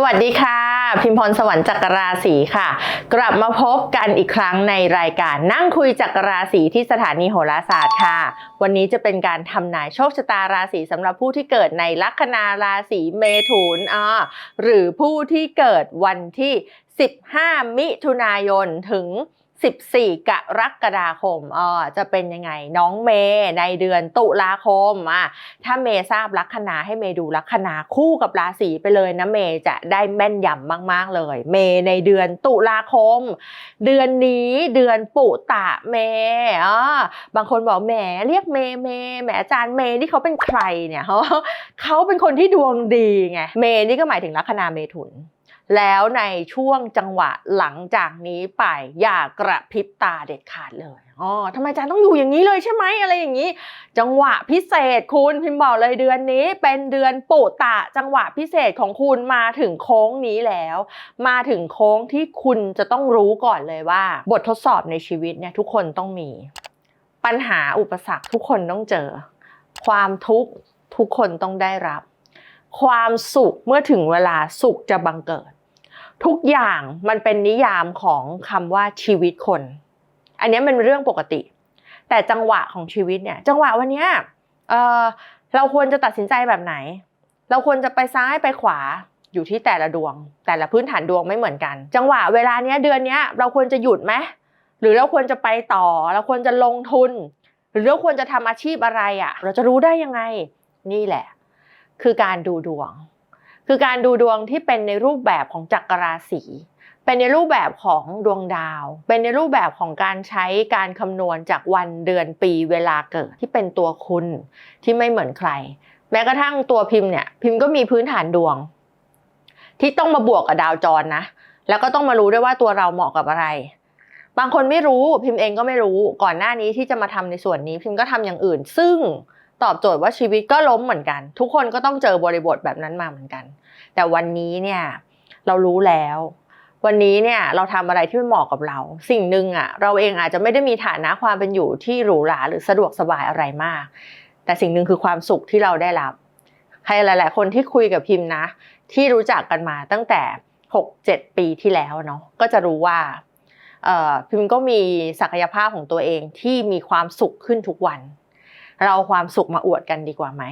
สวัสดีค่ะ พิมพรสวรรค์จักรราศีค่ะ กลับมาพบกันอีกครั้งในรายการนั่งคุยจักรราศีที่สถานีโหราศาสตร์ค่ะ วันนี้จะเป็นการทำนายโชคชะตาราศีสำหรับผู้ที่เกิดในลัคนาราศีเมถุนอ่าหรือผู้ที่เกิดวันที่ 15 มิถุนายนถึง 14 กรกฎาคมอ่าจะเป็นยังไงน้องเมย์ในเดือนตุลาคมอะถ้าเมย์ทราบลัคนาให้เมย์ดูลัคนาคู่กับราศีไปเลยนะเมย์จะได้แม่นยำมาก ๆ เลย เมย์ในเดือนตุลาคม เดือนนี้เดือนปุตะเมย์อ่าบางคนบอกแหมเรียกเมย์เมย์แหมอาจารย์เมย์นี่เขาเป็นใครเนี่ยเขาเขาเป็นคนที่ดวงดีไงเมย์นี่ก็หมายถึงลัคนาเมถุน แล้วในช่วงจังหวะหลังจากนี้ไปอย่ากระพริบตาเด็ดขาดเลยอ๋อทำไมอาจารย์ต้องอยู่อย่างนี้เลยใช่ไหมอะไรอย่างนี้ จังหวะพิเศษคุณพิมพ์บอกเลยเดือนนี้ เป็นเดือนปุตะจังหวะพิเศษของคุณมาถึงโค้งนี้แล้ว มาถึงโค้งที่คุณจะต้องรู้ก่อนเลยว่า บททดสอบในชีวิตเนี่ยทุกคนต้องมี ปัญหาอุปสรรคทุกคนต้องเจอ ความทุกข์ทุกคนต้องได้รับ ความสุขเมื่อถึงเวลาสุขจะบังเกิด ทุกอย่างมันเป็นนิยามของคำว่าชีวิตคน อันนี้มันเป็นเรื่องปกติ แต่จังหวะของชีวิตเนี่ย จังหวะวันนี้เเราควรจะตัดสินใจแบบไหน เราควรจะไปซ้ายไปขวาอยู่ที่แต่ละดวง แต่ละพื้นฐานดวงไม่เหมือนกัน จังหวะเวลาเนี้ยเดือนเนี้ยเราควรจะหยุดไหมหรือเราควรจะไปต่อ เราควรจะลงทุน หรือเราควรจะทำอาชีพอะไรอะ่ะ เราจะรู้ได้ยังไง นี่แหละ คือการดูดวง คือการดูดวงที่เป็นในรูปแบบของจักรราศีเป็นในรูปแบบของดวงดาว เป็นในรูปแบบของการใช้การคำนวณจากวันเดือนปีเวลาเกิดที่เป็นตัวคุณที่ไม่เหมือนใคร แม้กระทั่งตัวพิมพ์เนี่ยพิมพ์ก็มีพื้นฐานดวง ที่ต้องมาบวกกับดาวจรนะ แล้วก็ต้องมารู้ด้วยว่าตัวเราเหมาะกับอะไร บางคนไม่รู้พิมพ์เองก็ไม่รู้ก่อนหน้านี้ที่จะมาทำในส่วนนี้ พิมพ์ก็ทำอย่างอื่น ซึ่ง ตอบโจทย์ว่าชีวิตก็ล้มเหมือนกัน ทุกคนก็ต้องเจอบริบทแบบนั้นมาเหมือนกัน แต่วันนี้เนี่ยเรารู้แล้ว วันนี้เนี่ยเราทำอะไรที่มันเหมาะกับเรา สิ่งหนึ่งอะเราเองอาจจะไม่ได้มีฐานะความเป็นอยู่ที่หรูหราหรือสะดวกสบายอะไรมาก แต่สิ่งหนึ่งคือความสุขที่เราได้รับ ใครหลาย ๆ คนที่คุยกับพิมพ์นะ ที่รู้จักกันมาตั้งแต่ 6-7 ปีที่แล้วเนาะก็จะรู้ว่าพิมพ์ก็มีศักยภาพของตัวเองที่มีความสุขขึ้นทุกวัน เราความสุขมาอวดกันดีกว่าไหม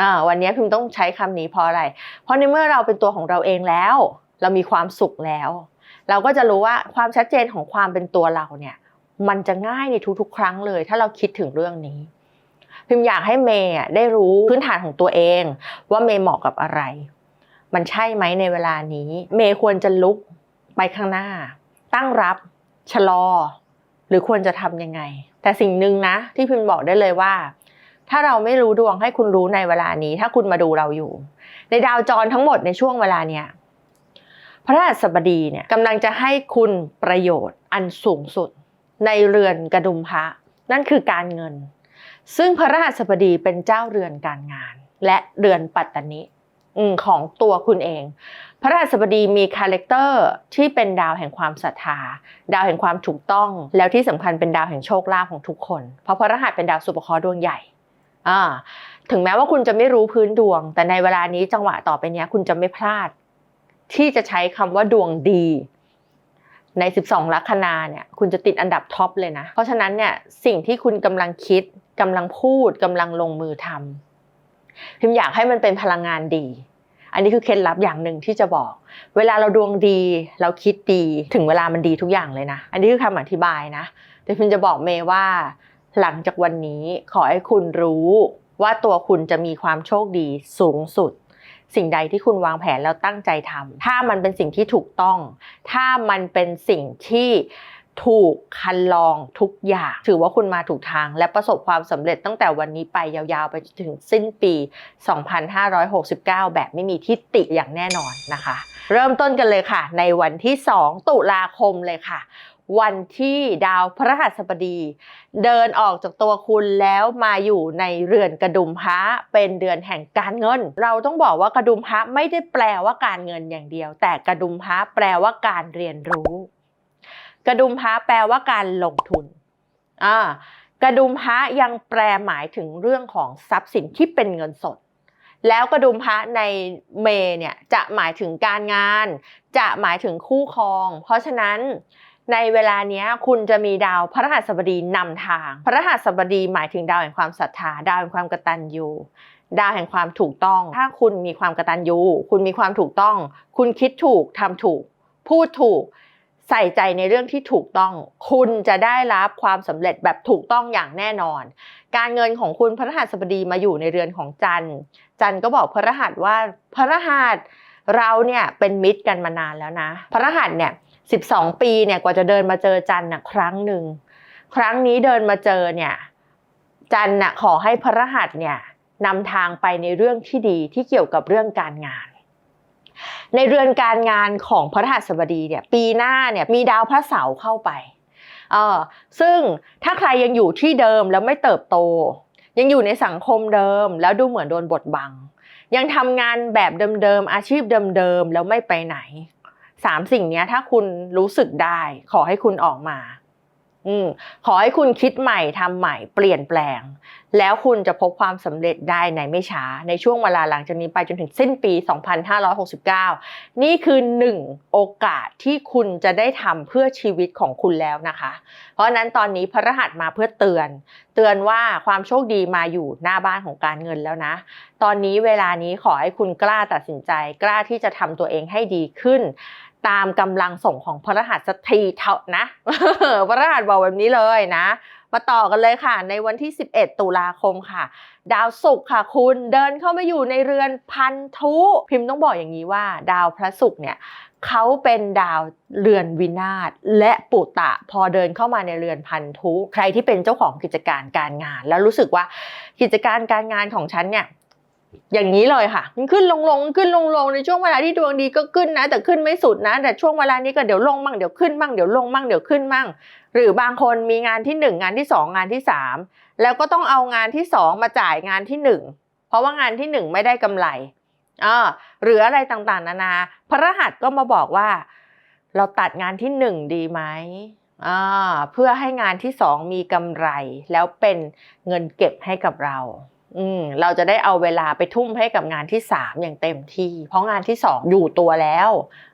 อ่าวันนี้พิมต้องใช้คำนี้เพราะอะไร เพราะในเมื่อเราเป็นตัวของเราเองแล้ว เรามีความสุขแล้ว เราก็จะรู้ว่าความชัดเจนของความเป็นตัวเราเนี่ย มันจะง่ายในทุกๆ ครั้งเลย ถ้าเราคิดถึงเรื่องนี้ พิมพ์อยากให้เมย์ได้รู้พื้นฐานของตัวเอง ว่าเมย์เหมาะกับอะไร มันใช่ไหมในเวลานี้ เมย์ควรจะลุกไปข้างหน้า ตั้งรับ ชะลอ หรือควรจะทำยังไง แต่สิ่งหนึ่งนะ ที่พิมพ์บอกได้เลยว่า ถ้าเราไม่รู้ดวงให้คุณรู้ในเวลานี้ ถ้าคุณมาดูเราอยู่ ในดาวจรทั้งหมดในช่วงเวลาเนี้ยพระราชบดีเนี่ยกำลังจะให้คุณประโยชน์อันสูงสุด ในเรือนกระดุมพระนั่นคือการเงิน ซึ่งพระราชบดีเป็นเจ้าเรือนการงาน และเรือนปัตตนิของตัวคุณเอง พระราชบดีมีคาแรคเตอร์ที่เป็นดาวแห่งความศรัทธา ดาวแห่งความถูกต้อง แล้วที่สำคัญเป็นดาวแห่งโชคลาภของทุกคน เพราะพระรหัสเป็นดาวสุปเคราะห์ดวงใหญ่ถึงแม้ว่าคุณจะไม่รู้พื้นดวง แต่ในเวลานี้จังหวะต่อไปนี้คุณจะไม่พลาด ที่จะใช้คำว่าดวงดี ใน 12 ลัคนาเนี่ยคุณจะติดอันดับท็อปเลยนะ เพราะฉะนั้นเนี่ยสิ่งที่คุณกำลังคิดกำลังพูดกำลังลงมือทำพิมอยากให้มันเป็นพลังงานดี อันนี้คือเคล็ดลับอย่างหนึ่งที่จะบอก เวลาเราดวงดี เราคิดดีถึงเวลามันดีทุกอย่างเลยนะ อันนี้คือคำอธิบายนะ แต่พิมจะบอกเมย์ว่า หลังจากวันนี้ขอให้คุณรู้ว่าตัวคุณจะมีความโชคดีสูงสุด สิ่งใดที่คุณวางแผนแล้วตั้งใจทำถ้ามันเป็นสิ่งที่ถูกต้อง ถ้ามันเป็นสิ่งที่ ถูกคันลองทุกอย่าง ถือว่าคุณมาถูกทาง และประสบความสำเร็จตั้งแต่วันนี้ไปยาวๆ ไปจนถึงสิ้นปี 2569 แบบไม่มีทิฏฐิอย่างแน่นอนนะคะ เริ่มต้นกันเลยค่ะ ในวันที่ 2 ตุลาคมเลยค่ะวันที่ดาวพระหัสบดี เดินออกจากตัวคุณแล้วมาอยู่ในเรือนกระดุมพระเป็นเดือนแห่งการเงิน เราต้องบอกว่ากระดุมพระไม่ได้แปลว่าการเงินอย่างเดียว แต่กระดุมพระแปลว่าการเรียนรู้ ระดุมพระแปลว่าการลงทุนอ่ากระดุมพระยังแปลหมายถึงเรื่องของทรัพย์สินที่เป็นเงินสด แล้วกระดุมพระในเมเนี่ยจะหมายถึงการงาน จะหมายถึงคู่ครอง เพราะฉะนั้นในเวลาเนี้ยคุณจะมีดาวพระรหัสบดีนำทาง พระรหัสบดีหมายถึงดาวแห่งความศรัทธา ดาวแห่งความกตัญญูดาวแห่งความถูกต้อง ถ้าคุณมีความกตัญญู คุณมีความถูกต้อง คุณคิดถูกทำถูก พูดถูก ใส่ใจในเรื่องที่ถูกต้อง คุณจะได้รับความสำเร็จแบบถูกต้องอย่างแน่นอน การเงินของคุณพระรหัสบดีมาอยู่ในเรือนของจันจันก็บอกพระรหัสว่าพระรหัสเราเนี่ยเป็นมิตรกันมานานแล้วนะ พระรหัสเนี่ย12ปีเนี่ยกว่าจะเดินมาเจอจันนะครั้งหนึ่งครั้งนี้เดินมาเจอเนี่ยจันทร์น่ะขอให้พระรหัสเนี่ยนำทางไปในเรื่องที่ดีที่เกี่ยวกับเรื่องการงาน ในเรือนการงานของพระรหัสบดีเนี่ยปีหน้าเนี่ยมีดาวพระเสาร์เข้าไปเออซึ่งถ้าใครยังอยู่ที่เดิมแล้วไม่เติบโต ยังอยู่ในสังคมเดิม แล้วดูเหมือนโดนบดบัง ยังทำงานแบบเดิมๆอาชีพเดิมๆแล้วไม่ไปไหนสามสิ่งนี้ถ้าคุณรู้สึกได้ขอให้คุณออกมา อืมขอให้คุณคิดใหม่ทำใหม่เปลี่ยนแปลง แล้วคุณจะพบความสำเร็จได้ในไม่ช้า ในช่วงเวลาหลังจากนี้ไปจนถึงสิ้นปี 2569 นี่คือหนึ่งโอกาสที่คุณจะได้ทำเพื่อชีวิตของคุณแล้วนะคะ เพราะฉะนั้นตอนนี้พระรหัสมาเพื่อเตือน เตือนว่าความโชคดีมาอยู่หน้าบ้านของการเงินแล้วนะ ตอนนี้เวลานี้ขอให้คุณกล้าตัดสินใจ กล้าที่จะทำตัวเองให้ดีขึ้น ตามกำลังส่งของพระรหัสสักทีเท่านะ พระรหัสบอกแบบนี้เลยนะ มาต่อกันเลยค่ะ ในวันที่ 11 ตุลาคมค่ะ ดาวศุกร์ค่ะคุณเดินเข้ามาอยู่ในเรือนพันธุ พิมพ์ต้องบอกอย่างนี้ว่า ดาวพระศุกร์เนี่ยเขาเป็นดาวเรือนวินาศและปุตตะพอเดินเข้ามาในเรือนพันธุ ใครที่เป็นเจ้าของกิจการการงาน แล้วรู้สึกว่ากิจการการงานของฉันเนี่ย อย่างนี้เลยค่ะมันขึ้นลงลงขึ้นลงลงในช่วงเวลาที่ดวงดีก็ขึ้นนะ แต่ขึ้นไม่สุดนะ แต่ช่วงเวลานี้ก็เดี๋ยวลงมั่งเดี๋ยวขึ้นมั่งเดี๋ยวลงมั่งเดี๋ยวขึ้นมั่งหรือบางคนมีงานที่หนึ่งงานที่สองงานที่สามแล้วก็ต้องเอางานที่สองมาจ่ายงานที่หนึ่งเพราะว่างานที่หนึ่งไม่ได้กำไรอ่าหรืออะไรต่างๆ นานา พระรหัสก็มาบอกว่า เราตัดงานที่หนึ่งดีไหมอ่าเพื่อให้งานที่สองมีกำไร แล้วเป็นเงินเก็บให้กับเรา อืมเราจะได้เอาเวลาไปทุ่มให้กับงานที่ 3 อย่างเต็มที่ เพราะงานที่ 2 อยู่ตัวแล้ว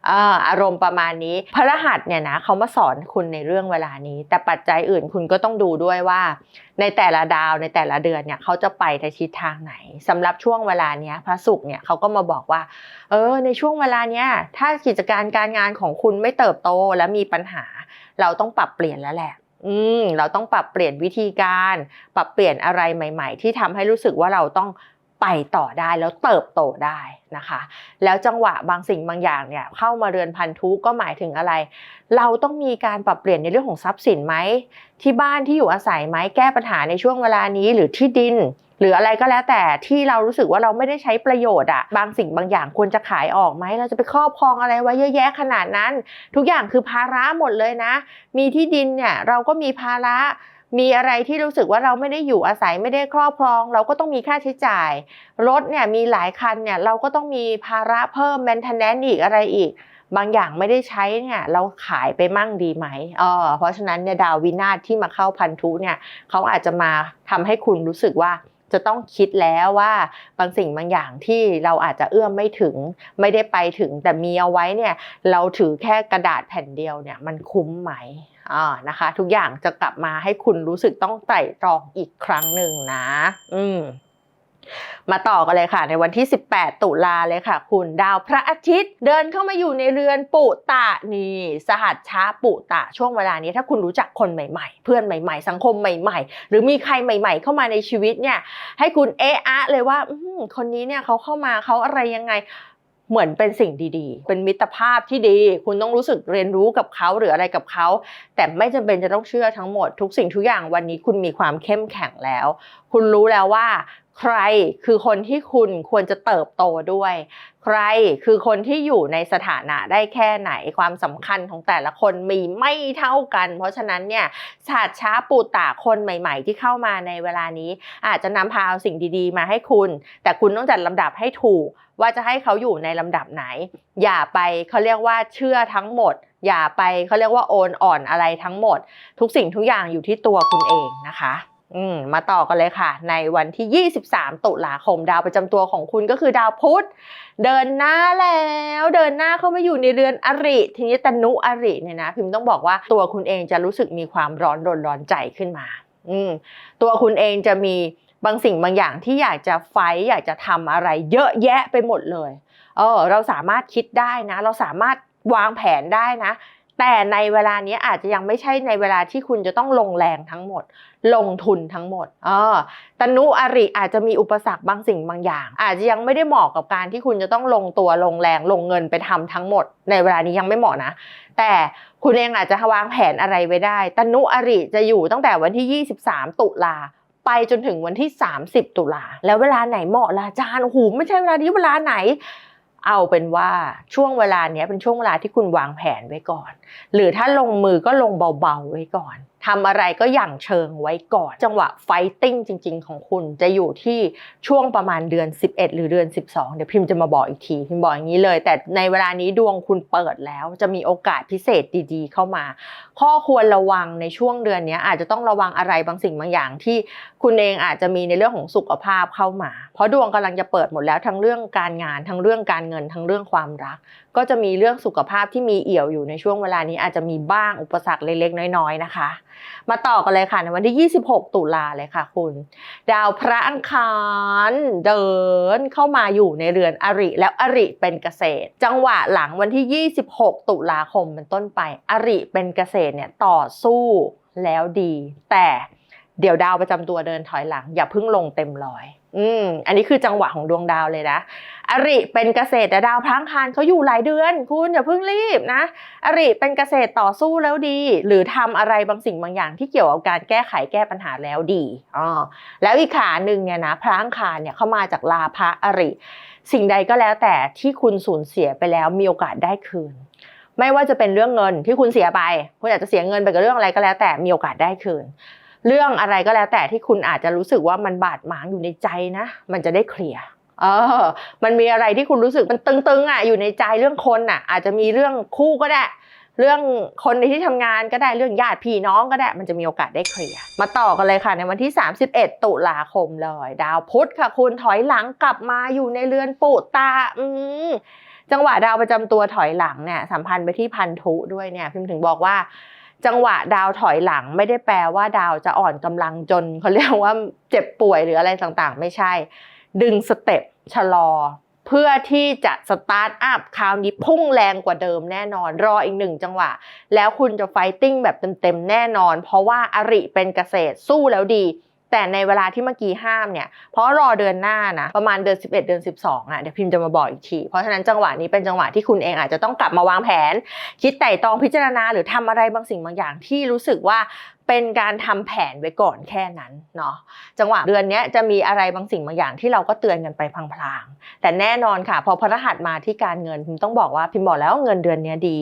อาอารมณ์ประมาณนี้ พระรหัสเนี่ยนะเขามาสอนคุณในเรื่องเวลานี้ แต่ปัจจัยอื่นคุณก็ต้องดูด้วยว่า ในแต่ละดาวในแต่ละเดือนเนี่ยเขาจะไปในทิศทางไหนสำหรับช่วงเวลาเนี้ยพระศุกร์เนี่ยเขาก็มาบอกว่า เออ ในช่วงเวลาเนี้ยถ้ากิจการการงานของคุณไม่เติบโตและมีปัญหา เราต้องปรับเปลี่ยนแล้วแหละ อืมเราต้องปรับเปลี่ยนวิธีการ ปรับเปลี่ยนอะไรใหม่ ๆ ที่ทำให้รู้สึกว่าเราต้อง ไปต่อได้แล้วเติบโตได้นะคะ แล้วจังหวะบางสิ่งบางอย่างเนี่ยเข้ามาเรือนพันธุก็หมายถึงอะไร เราต้องมีการปรับเปลี่ยนในเรื่องของทรัพย์สินไหมที่บ้านที่อยู่อาศัยไหมแก้ปัญหาในช่วงเวลานี้หรือที่ดิน หรืออะไรก็แล้วแต่ที่เรารู้สึกว่าเราไม่ได้ใช้ประโยชน์อะบางสิ่งบางอย่างควรจะขายออกไหมเราจะไปครอบครองอะไรไว้เยอะแยะขนาดนั้น ทุกอย่างคือภาระหมดเลยนะ มีที่ดินเนี่ยเราก็มีภาระ มีอะไรที่รู้สึกว่าเราไม่ได้อยู่อาศัยไม่ได้ครอบครอง เราก็ต้องมีค่าใช้จ่าย รถเนี่ยมีหลายคันเนี่ยเราก็ต้องมีภาระเพิ่ม maintenance อีกอะไรอีก บางอย่างไม่ได้ใช้เนี่ยเราขายไปมั่งดีไหมเออเพราะฉะนั้นเนี่ยดาววินาศที่มาเข้าพันธุเนี่ยเขาอาจจะมาทำให้คุณรู้สึกว่าจะต้องคิดแล้วว่าบางสิ่งบางอย่างที่เราอาจจะเอื้อมไม่ถึงไม่ได้ไปถึงแต่มีเอาไว้เนี่ยเราถือแค่กระดาษแผ่นเดียวเนี่ยมันคุ้มไหม อ่านะคะ ทุกอย่างจะกลับมาให้คุณรู้สึกต้องไต่ตรองอีกครั้งหนึ่งนะ อืมมาต่อกันเลยค่ะ ในวันที่ 18 ตุลาเลยค่ะ คุณดาวพระอาทิตย์ เดินเข้ามาอยู่ในเรือนปุตะนี่สหัสช้าปุตะช่วงเวลานี้ถ้าคุณรู้จักคนใหม่ๆ เพื่อนใหม่ๆ สังคมใหม่ๆ หรือมีใครใหม่ ๆ เข้ามาในชีวิตเนี่ย ให้คุณเอะอะเลยว่าคนนี้เนี่ยเขาเข้ามาเขาอะไรยังไง เหมือนเป็นสิ่งดีๆ เป็นมิตรภาพที่ดี คุณต้องรู้สึกเรียนรู้กับเขาหรืออะไรกับเขา แต่ไม่จำเป็นจะต้องเชื่อทั้งหมด ทุกสิ่งทุกอย่างวันนี้คุณมีความเข้มแข็งแล้ว คุณรู้แล้วว่า ใครคือคนที่คุณควรจะเติบโตด้วย ใครคือคนที่อยู่ในสถานะได้แค่ไหนความสำคัญของแต่ละคนมีไม่เท่ากัน เพราะฉะนั้นเนี่ยศาสตร์ช้าปูตาคนใหม่ ๆ ที่เข้ามาในเวลานี้ อาจจะนำพาเอาสิ่งดีๆ มาให้คุณ แต่คุณต้องจัดลำดับให้ถูก ว่าจะให้เขาอยู่ในลำดับไหน อย่าไปเขาเรียกว่าเชื่อทั้งหมด อย่าไปเขาเรียกว่าโอนอ่อนอะไรทั้งหมด ทุกสิ่งทุกอย่างอยู่ที่ตัวคุณเองนะคะ อืมมาต่อกันเลยค่ะ ในวันที่ 23 ตุลาคมดาวประจำตัวของคุณก็คือดาวพุธ เดินหน้าแล้ว เดินหน้าเข้ามาอยู่ในเรือนอริ ทีนี้ตนุอริเนี่ยนะพิมพ์ต้องบอกว่าตัวคุณเองจะรู้สึกมีความร้อนรนร้อนใจขึ้นมา อืมตัวคุณเองจะมีบางสิ่งบางอย่างที่อยากจะไฟอยากจะทำอะไร เยอะแยะไปหมดเลย เออเราสามารถคิดได้นะ เราสามารถวางแผนได้นะ แต่ในเวลานี้อาจจะยังไม่ใช่ในเวลาที่คุณจะต้องลงแรงทั้งหมด ลงทุนทั้งหมดเออตนุอริอาจจะมีอุปสรรคบางสิ่งบางอย่าง อาจจะยังไม่ได้เหมาะกับการที่คุณจะต้องลงตัวลงแรงลงเงินไปทำทั้งหมด ในเวลานี้ยังไม่เหมาะนะ แต่คุณเองอาจจะวางแผนอะไรไว้ได้ ตนุอริจะอยู่ตั้งแต่วันที่ 23 ตุลาไปจนถึงวันที่ 30 ตุลาแล้วเวลาไหนเหมาะล่ะจารย์โอ้โหไม่ใช่เวลานี้เวลาไหน เอาเป็นว่าช่วงเวลาเนี้ยเป็นช่วงเวลาที่คุณวางแผนไว้ก่อน หรือถ้าลงมือก็ลงเบาๆไว้ก่อน ทำอะไรก็อย่างเชิงไว้ก่อน จังหวะไฟติ้งจริง ๆ ของคุณจะอยู่ที่ช่วงประมาณเดือน 11 หรือเดือน 12 เดี๋ยวพิมพ์จะมาบอกอีกทีพิมพ์บอกอย่างนี้เลย แต่ในเวลานี้ดวงคุณเปิดแล้วจะมีโอกาสพิเศษดีๆ เข้ามา ข้อควรระวังในช่วงเดือนนี้อาจจะต้องระวังอะไรบางสิ่งบางอย่างที่คุณเองอาจจะมีในเรื่องของสุขภาพเข้ามา เพราะดวงกำลังจะเปิดหมดแล้วทั้งเรื่องการงานทั้งเรื่องการเงินทั้งเรื่องความรัก ก็จะมีเรื่องสุขภาพที่มีเอี่ยวอยู่ในช่วงเวลานี้อาจจะมีบ้างอุปสรรคเล็กๆ น้อยๆนะคะ มาต่อกันเลยค่ะในวันที่ 26 ตุลาเลยค่ะคุณ ดาวพระอังคารเดินเข้ามาอยู่ในเรือนอริ แล้วอริเป็นเกษตร จังหวะหลังวันที่ 26 ตุลาคมเป็นต้นไป อริเป็นเกษตรเนี่ยต่อสู้แล้วดี แต่เดี๋ยวดาวประจำตัวเดินถอยหลัง อย่าเพิ่งลงเต็มร้อย อืมอันนี้คือจังหวะของดวงดาวเลยนะ อริเป็นเกษตรแต่ดาวพลังคารเขาอยู่หลายเดือน คุณอย่าเพิ่งรีบนะ อริเป็นเกษตรต่อสู้แล้วดี หรือทำอะไรบางสิ่งบางอย่างที่เกี่ยวกับการแก้ไขแก้ปัญหาแล้วดีอ๋อแล้วอีกขาหนึ่งเนี่ยนะพลังคารเนี่ยเข้ามาจากลาภะอริ สิ่งใดก็แล้วแต่ที่คุณสูญเสียไปแล้วมีโอกาสได้คืน ไม่ว่าจะเป็นเรื่องเงินที่คุณเสียไป คุณอาจจะเสียเงินไปกับเรื่องอะไรก็แล้วแต่มีโอกาสได้คืน เรื่องอะไรก็แล้วแต่ที่คุณอาจจะรู้สึกว่ามันบาดหมางอยู่ในใจนะ มันจะได้เคลียร์เออ มันมีอะไรที่คุณรู้สึกมันตึงๆอะอยู่ในใจเรื่องคนอะ อาจจะมีเรื่องคู่ก็ได้ เรื่องคนในที่ทำงานก็ได้เรื่องญาติพี่น้องก็ได้ มันจะมีโอกาสได้เคลียร์มาต่อกันเลยค่ะ ในวันที่ 31 ตุลาคมเลย ดาวพุธค่ะ คุณถอยหลังกลับมาอยู่ในเรือนปุตา อืมจังหวะดาวประจำตัวถอยหลังเนี่ยสัมพันธ์ไปที่พันธุด้วยเนี่ยพิมพ์ถึงบอกว่า จังหวะดาวถอยหลังไม่ได้แปลว่าดาวจะอ่อนกำลังจนเขาเรียกว่าเจ็บป่วยหรืออะไรต่างๆ ไม่ใช่ ดึงสเต็ปชะลอ เพื่อที่จะสตาร์ทอัพคราวนี้พุ่งแรงกว่าเดิมแน่นอน รออีกหนึ่งจังหวะ แล้วคุณจะไฟติ้งแบบเต็มๆแน่นอน เพราะว่าอริเป็นเกษตรสู้แล้วดี แต่ในเวลาที่เมื่อกี้ห้ามเนี่ย เพราะรอเดือนหน้านะประมาณเดือน 11 เดือน 12อะเดี๋ยวพิมพ์จะมาบอกอีกที เพราะฉะนั้นจังหวะนี้เป็นจังหวะที่คุณเองอาจจะต้องกลับมาวางแผน คิดไต่ตองพิจารณาหรือทำอะไรบางสิ่งบางอย่างที่รู้สึกว่า เป็นการทำแผนไว้ก่อนแค่นั้นเนาะจังหวะเดือนนี้จะมีอะไรบางสิ่งบางอย่างที่เราก็เตือนกันไปพลางๆ แต่แน่นอนค่ะ พอพระรหัสมาที่การเงินพิมต้องบอกว่าพิมบอกแล้วเงินเดือนนี้ดี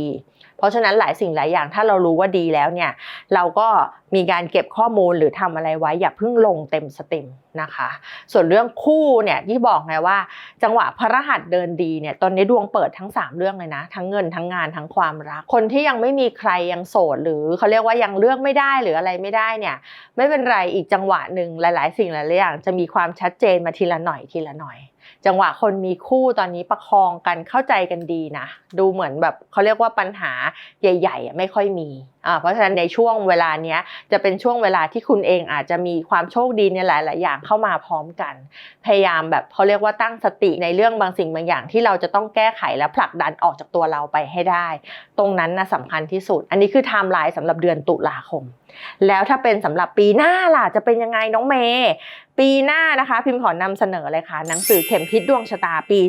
เพราะฉะนั้นหลายสิ่งหลายอย่างถ้าเรารู้ว่าดีแล้วเนี่ยเราก็มีการเก็บข้อมูลหรือทำอะไรไว้อย่าเพิ่งลงเต็มสตรีมนะคะ ส่วนเรื่องคู่เนี่ยที่บอกไงว่า จังหวะพระรหัสเดินดีเนี่ยตอนนี้ดวงเปิดทั้ง 3 เรื่องเลยนะ ทั้งเงินทั้งงานทั้งความรัก คนที่ยังไม่มีใครยังโสดหรือเขาเรียกว่ายังเลือกไม่ได้หรืออะไรไม่ได้เนี่ย ไม่เป็นไรอีกจังหวะหนึ่งหลาย ๆ สิ่งหลายๆอย่างจะมีความชัดเจนมาทีละหน่อยทีละหน่อย จังหวะคนมีคู่ตอนนี้ประคองกันเข้าใจกันดีนะดูเหมือนแบบเขาเรียกว่าปัญหาใหญ่ๆไม่ค่อยมีอ่าเพราะฉะนั้นในช่วงเวลาเนี้ยจะเป็นช่วงเวลาที่คุณเองอาจจะมีความโชคดีในหลาย ๆ อย่างเข้ามาพร้อมกัน พยายามแบบเขาเรียกว่าตั้งสติในเรื่องบางสิ่งบางอย่างที่เราจะต้องแก้ไขและผลักดันออกจากตัวเราไปให้ได้ ตรงนั้นนะสำคัญที่สุด อันนี้คือไทม์ไลน์สำหรับเดือนตุลาคม แล้วถ้าเป็นสำหรับปีหน้าล่ะจะเป็นยังไงน้องเมย์ปีหน้านะคะ พิมพ์ขอนำเสนอเลยค่ะ หนังสือเข็มทิศดวงชะตาปี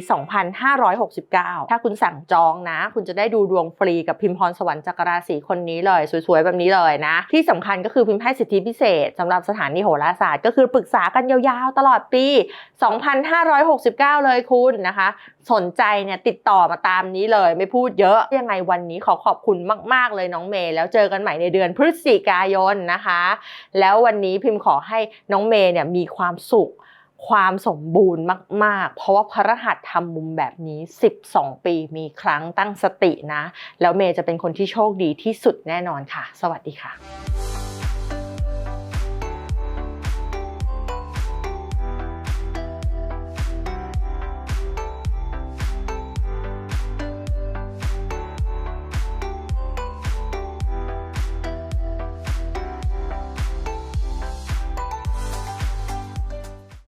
2569 ถ้าคุณสั่งจองนะ คุณจะได้ดูดวงฟรีกับพิมพ์พรสวรรค์จักรราศีคนนี้เลย สวยๆ แบบนี้เลยนะ ที่สำคัญก็คือพิมพ์ให้สิทธิพิเศษสำหรับสถานีโหราศาสตร์ ก็คือปรึกษากันยาวๆ ตลอดปี 2569 เลยคุณนะคะ สนใจเนี่ยติดต่อมาตามนี้เลย ไม่พูดเยอะยังไงวันนี้ขอขอบคุณมาก ๆ เลยน้องเมย์แล้วเจอกันใหม่ในเดือนพฤศจิกายนนะคะ แล้ววันนี้พิมพ์ขอให้น้องเมย์เนี่ยมีความสุขความสมบูรณ์มาก ๆ เพราะว่าพระรหัสทำมุมแบบนี้ 12 ปีมีครั้งตั้งสตินะ แล้วเมย์จะเป็นคนที่โชคดีที่สุดแน่นอนค่ะ สวัสดีค่ะ